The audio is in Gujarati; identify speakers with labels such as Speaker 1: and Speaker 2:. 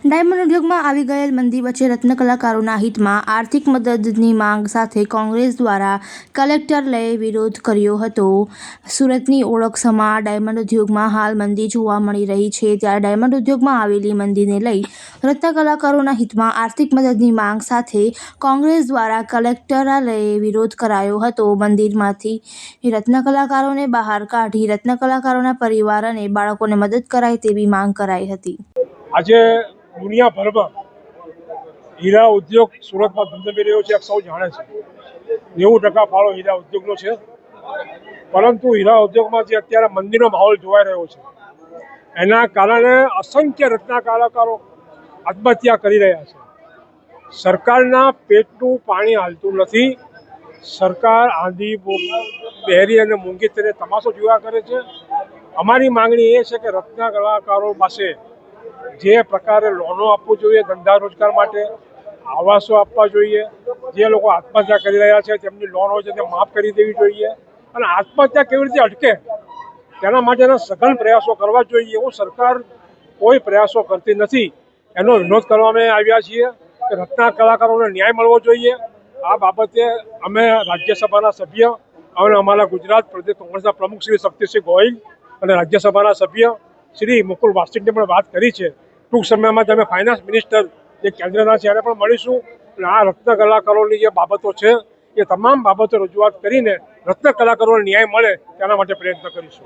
Speaker 1: ડાયમંડ ઉદ્યોગમાં આવી ગયેલ મંદી વચ્ચે રત્ન કલાકારોના હિતમાં આર્થિક મદદની માંગ સાથે કોંગ્રેસ દ્વારા કલેક્ટરલે વિરોધ કર્યો હતો. સુરતની ઓળખ સમા ડાયમંડ ઉદ્યોગમાં હાલ મંદી જોવા મળી રહી છે. ત્યારે ડાયમંડ ઉદ્યોગમાં આવેલી મંદીને લઈ રત્ન કલાકારોના હિતમાં આર્થિક મદદની માંગ સાથે કોંગ્રેસ દ્વારા કલેક્ટરાલયે વિરોધ કરાયો હતો. મંદિરમાંથી રત્ન કલાકારોને બહાર કાઢી રત્ન કલાકારોના પરિવાર અને બાળકોને મદદ કરાય તેવી માંગ કરાઈ હતી.
Speaker 2: આજે દુનિયાભરમાં હીરા ઉદ્યોગ સુરતમાં ધમધમી રહ્યો છે સૌ જાણે છે. નેવું ટકા ફાળો હીરા ઉદ્યોગનો છે. પરંતુ હીરા ઉદ્યોગમાં જે અત્યારે મંદીનો માહોલ જોવાઈ રહ્યો છે, એના કારણે અસંખ્ય રત્ના કલાકારો આત્મહત્યા કરી રહ્યા છે. સરકારના પેટનું પાણી હાલતું નથી. સરકાર આંધી પહેરી અને મૂંગી તેને તમાશો જોયા કરે છે. અમારી માંગણી એ છે કે રત્ના કલાકારો પાસે જે પ્રકારે લોનો આપવું જોઈએ ધંધા રોજગાર માટે, આવાસો આપવા જોઈએ, જે લોકો આત્મહત્યા કરી રહ્યા છે, તેમની લોન હોય છે તે માફ કરી દેવી જોઈએ. અને આત્મહત્યા કેવી રીતે અટકે? તેના માટેના સઘન પ્રયાસો કરવા જોઈએ. એવું સરકાર કોઈ પ્રયાસો કરતી નથી. એનો વિરોધ કરવા અમે આવ્યા છીએ કે રત્ના કલાકારોને ન્યાય મળવો જોઈએ. આ બાબતે અમે રાજ્યસભાના સભ્ય અને અમારા ગુજરાત પ્રદેશ કોંગ્રેસના પ્રમુખ શ્રી શક્તિસિંહ ગોહિલ અને રાજ્યસભાના સભ્ય શ્રી મુકુલ વાસ્તિકને પણ વાત કરી છે. ટૂંક સમયમાં તમે ફાઇનાન્સ મિનિસ્ટર જે કેન્દ્રના છે પણ મળીશું. અને આ રત્ન કલાકારોની જે બાબતો છે, એ તમામ બાબતો રજૂઆત કરીને રત્ન કલાકારોને ન્યાય મળે તેના માટે પ્રયત્ન કરીશું.